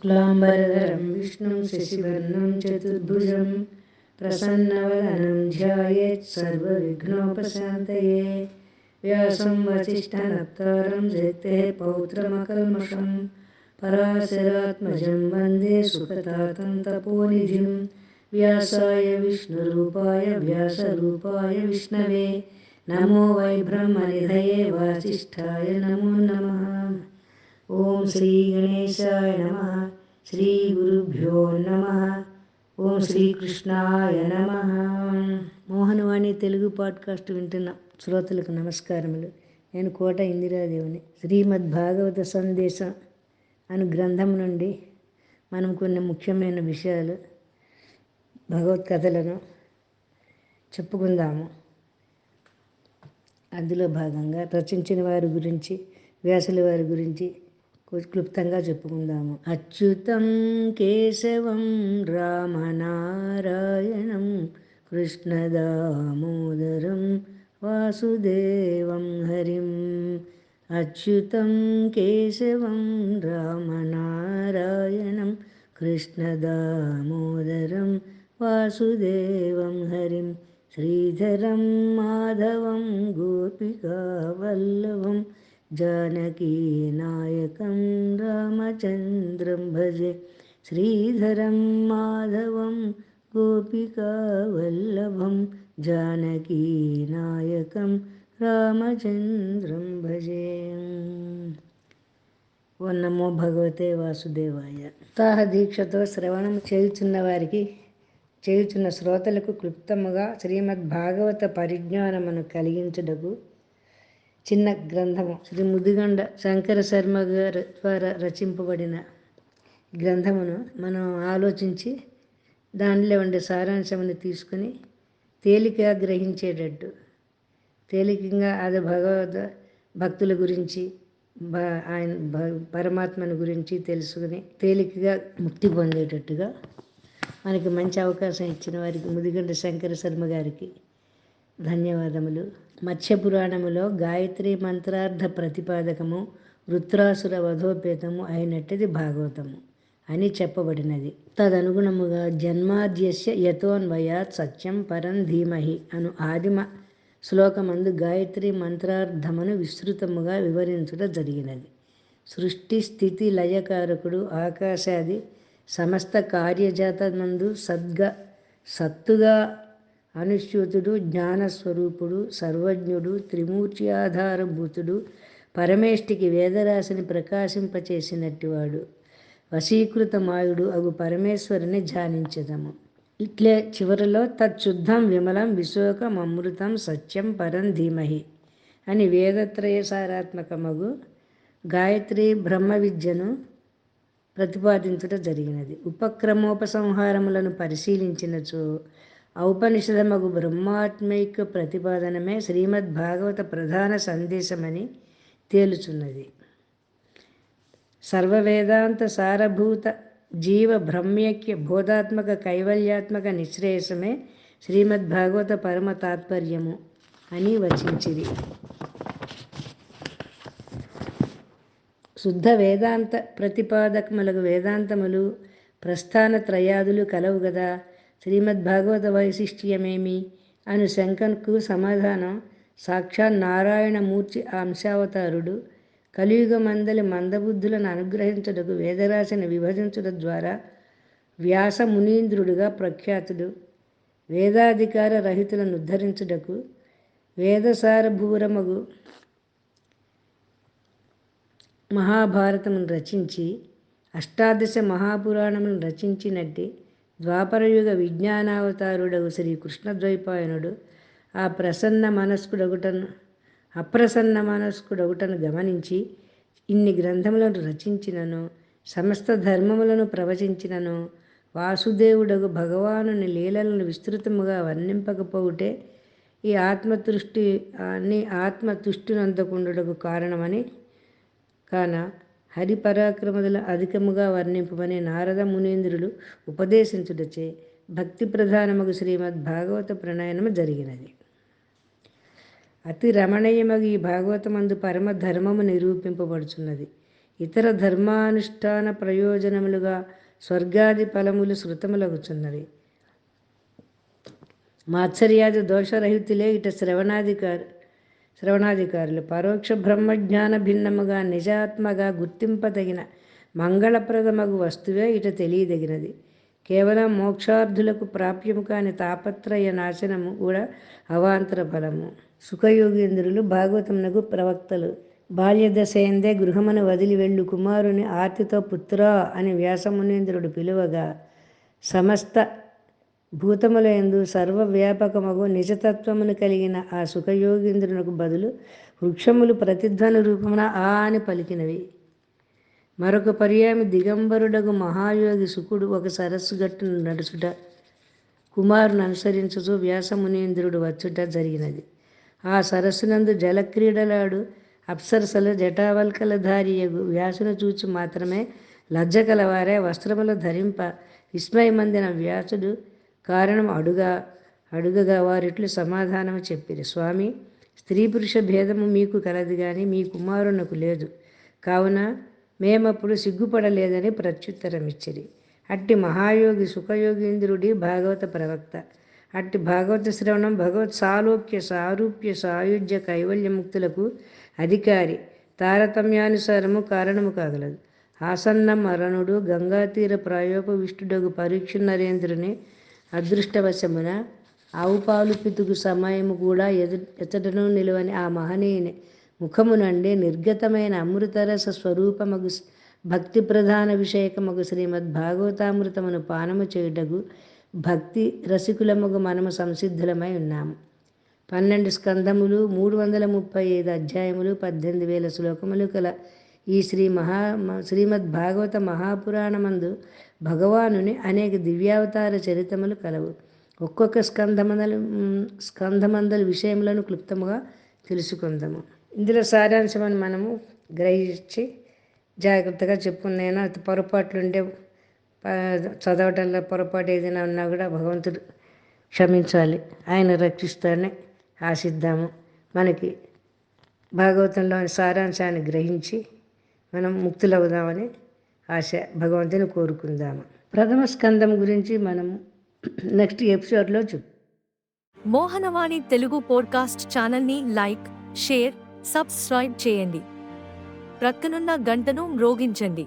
शुक्लाम्बरधरं विष्णुं शशिवर्णं चतुर्भुजं प्रसन्नवदनं ध्यायेत् सर्वविघ्नोपशान्तये। व्यासं वसिष्ठनप्तारं जयतेः पौत्रमकल्मषं। पराशरात्मजं वन्दे सुखतातं तपोनिधिं। व्यासाय विष्णुरूपाय व्यासरूपाय विष्णवे। नमो वै ब्रह्मनिधये वासिष्ठाय नमो नमः ఓం శ్రీ గణేశాయ నమ శ్రీ గురుభ్యో నమ ఓం శ్రీకృష్ణాయ నమ. మోహనవాణి తెలుగు పాడ్కాస్ట్ వింటున్న శ్రోతలకు నమస్కారములు. నేను కోట ఇందిరాదేవిని. శ్రీమద్ భాగవత సందేశం అను గ్రంథం నుండి మనం కొన్ని ముఖ్యమైన విషయాలు భగవత్కథలను చెప్పుకుందాము. అందులో భాగంగా రచించిన వారి గురించి వ్యాసుల వారి గురించి క్లుప్తంగా చెప్పుకుందాము. అచ్యుతం కేశవం రామనారాయణం కృష్ణదామోదరం వాసుదేవం హరిం. అచ్యుతం కేశవం రామనారాయణం కృష్ణదామోదరం వాసుదేవం హరిం. శ్రీధరం మాధవం గోపికావల్లవం जानकीनायकं रामचन्द्रं भजे श्रीधरं माधवं गोपिकावल्लभं जानकीनायकं రామచంద్రం భజే ఓ నమో భగవతే వాసుదేవాయ ఉత్సాహ దీక్షతో శ్రవణం చేయుచున్న వారికి చేయుచున్న శ్రోతలకు క్లుప్తముగా శ్రీమద్ భాగవత పరిజ్ఞానమును కలిగించుటకు చిన్న గ్రంథము. శ్రీ ముదిగండ శంకర శర్మ గారి ద్వారా రచింపబడిన గ్రంథమును మనం ఆలోచించి దానిలో ఉండే సారాంశముని తీసుకుని తేలికగా గ్రహించేటట్టు. తేలికగా అది భగవద్ భక్తుల గురించి ఆయన పరమాత్మని గురించి తెలుసుకుని తేలికగా ముక్తి పొందేటట్టుగా మనకి మంచి అవకాశం ఇచ్చిన వారికి ముదిగండ శంకర శర్మ గారికి ధన్యవాదములు. మత్స్యపురాణములో గాయత్రి మంత్రార్థ ప్రతిపాదకము వృత్రాసుర వధోపేతము అయినట్టుది భాగవతము. అని చెప్పబడినది. తదనుగుణముగా జన్మాద్యస్య యతోన్వయాత్ సత్యం పరం ధీమహి అను ఆదిమ శ్లోకమందు గాయత్రి మంత్రార్థమును విస్తృతముగా వివరించుట జరిగినది. సృష్టి స్థితి లయకారకుడు ఆకాశాది సమస్త కార్యజాతమందు సద్గ సత్తుగా అనుష్యుతుడు జ్ఞానస్వరూపుడు సర్వజ్ఞుడు త్రిమూర్తి ఆధారభూతుడు పరమేష్టికి వేదరాశిని ప్రకాశింపచేసినట్టువాడు. వశీకృతమాయుడు అగు పరమేశ్వరుని ధ్యానించదము. ఇట్లే చివరిలో తచ్చుద్ధం విమలం విశోకం అమృతం సత్యం పరం ధీమహి అని వేదత్రయ సారాత్మకమగు గాయత్రి బ్రహ్మ విద్యను ప్రతిపాదించడం జరిగినది. ఉపక్రమోపసంహారములను పరిశీలించినచో ఔపనిషదమగు బ్రహ్మాత్మైక ప్రతిపాదనమే శ్రీమద్ భాగవత ప్రధాన సందేశమని తేలుచున్నది. సర్వవేదాంత సారభూత జీవ బ్రహ్మ్యక్య బోధాత్మక కైవల్యాత్మక నిశ్రేయసమే శ్రీమద్ భాగవత పరమ తాత్పర్యము అని వచించిరి. శుద్ధ వేదాంత ప్రతిపాదకములకు వేదాంతములు ప్రస్థాన త్రయాదులు కలవు కదా శ్రీమద్భాగవత వైశిష్ట్యమేమి అని శంకన్కు సమాధానం సాక్షాత్ నారాయణమూర్తి అంశావతారుడు. కలియుగమందలి మందబుద్ధులను అనుగ్రహించుటకు వేదరాశిని విభజించడం ద్వారా వ్యాస మునీంద్రుడుగా ప్రఖ్యాతుడు. వేదాధికార రహితులను ఉద్ధరించుటకు వేదసారభూరమగు మహాభారతమును రచించి అష్టాదశ మహాపురాణమును రచించినట్టి ద్వాపరయుగ విజ్ఞానావతారుడగు శ్రీ కృష్ణద్వైపాయనుడు ఆ ప్రసన్న మనస్కుడగుటను అప్రసన్న మనస్కుడగుటను గమనించి ఇన్ని గ్రంథములను రచించినను సమస్త ధర్మములను ప్రవచించినను వాసుదేవుడగు భగవానుని లీలలను విస్తృతముగా వర్ణింపకపోవుటే ఈ ఆత్మతృష్టి అన్ని ఆత్మతుష్టినందుకుండుటకు కారణమని కాన హరిపరాక్రమదుల అధికముగా వర్ణింపమని నారద మునీంద్రులు ఉపదేశించుటచే భక్తి ప్రధానముగు శ్రీమద్ భాగవత ప్రణయనము జరిగినది. అతి రమణీయమగు ఈ భాగవతమందు పరమ ధర్మము నిరూపింపబడుచున్నది. ఇతర ధర్మానుష్ఠాన ప్రయోజనములుగా స్వర్గాది ఫలములు శృతములగుచున్నవి మాత్సర్యాది దోషరహితులే ఇట శ్రవణాధికారి శ్రవణాధికారులు పరోక్ష బ్రహ్మజ్ఞాన భిన్నముగా నిజాత్మగా గుర్తింపదగిన మంగళప్రదమగు వస్తువే ఇట తెలియదగినది. కేవలం మోక్షార్థులకు ప్రాప్యము కాని తాపత్రయ నాశనము కూడా అవాంతర ఫలము. సుఖయోగేంద్రులు భాగవతమునకు ప్రవక్తలు బాల్యదశయందే గృహమును వదిలి వెళ్ళు కుమారుని ఆర్తితో పుత్రా అని వ్యాసమునేంద్రుడు పిలువగా సమస్త భూతములందు సర్వవ్యాపకమగు నిజతత్వమును కలిగిన ఆ సుఖయోగీంద్రునకు బదులు వృక్షములు ప్రతిధ్వని రూపమున ఆ అని పలికినవి. మరొక పర్యామి దిగంబరుడగు మహాయోగి సుకుడు ఒక సరస్సు గట్టును నడుచుట కుమారుని అనుసరించుచు వ్యాసమునీంద్రుడు వచ్చుట జరిగినది. ఆ సరస్సునందు జలక్రీడలాడు అప్సరసల జటావల్కలధారియగు వ్యాసును చూచి మాత్రమే లజ్జ కలవారే వస్త్రములు ధరింప విస్మయమందిన వ్యాసుడు కారణం అడుగా అడుగగా వారిట్లు సమాధానము చెప్పిరి. స్వామి స్త్రీ పురుష భేదము మీకు కలదు కానీ మీ కుమారునకు లేదు. కావున మేమప్పుడు సిగ్గుపడలేదని ప్రత్యుత్తరం ఇచ్చిరి అట్టి మహాయోగి సుఖయోగీంద్రుడి భాగవత ప్రవక్త. అట్టి భాగవత శ్రవణం భగవత్ సాలోక్య సారూప్య సాయుధ్య కైవల్యముక్తులకు అధికారి. తారతమ్యానుసారము కారణము కాగలదు. ఆసన్న మరణుడు గంగాతీర ప్రాయోపవిష్టుడగు పరీక్ష నరేంద్రుని అదృష్టవశమున ఆవు పాలు పితుకు సమయము కూడా ఎదు ఎతడను నిలువని ఆ మహనీయుని ముఖము నుండి నిర్గతమైన అమృతరస స్వరూపమగు భక్తి ప్రధాన విషయకమగు శ్రీమద్ భాగవతామృతమును పానము చేయుటకు భక్తి రసికులముగు మనము సంసిద్ధులమై ఉన్నాము. పన్నెండు స్కందములు మూడు వందల ముప్పై ఐదు అధ్యాయములు పద్దెనిమిది వేల శ్లోకములు కల ఈ శ్రీ మహా శ్రీమద్ భాగవత మహాపురాణమందు భగవానుని అనేక దివ్యావతార చరితములు కలవు. ఒక్కొక్క స్కంధమందలు స్కంధమందల విషయములను క్లుప్తముగా తెలుసుకుందాము. ఇందులో సారాంశమని మనము గ్రహించి జాగ్రత్తగా చెప్పుకున్నాను అది పొరపాట్లుండే చదవటంలో పొరపాటు ఏదైనా ఉన్నా కూడా భగవంతుడు క్షమించాలి. ఆయన రక్షిస్తానే ఆశిద్దాము. మనకి భాగవతంలోని సారాంశాన్ని గ్రహించి మనం ముక్తులవుదామని ఆశ భగవంతుని కోరుకుందాము. ప్రథమ స్కందం గురించి మనం నెక్స్ట్ ఎపిసోడ్లో చూ మోహనవాణి తెలుగు పోడ్కాస్ట్ ఛానల్ని లైక్ షేర్ సబ్స్క్రైబ్ చేయండి. ప్రక్కనున్న గంటను మ్రోగించండి.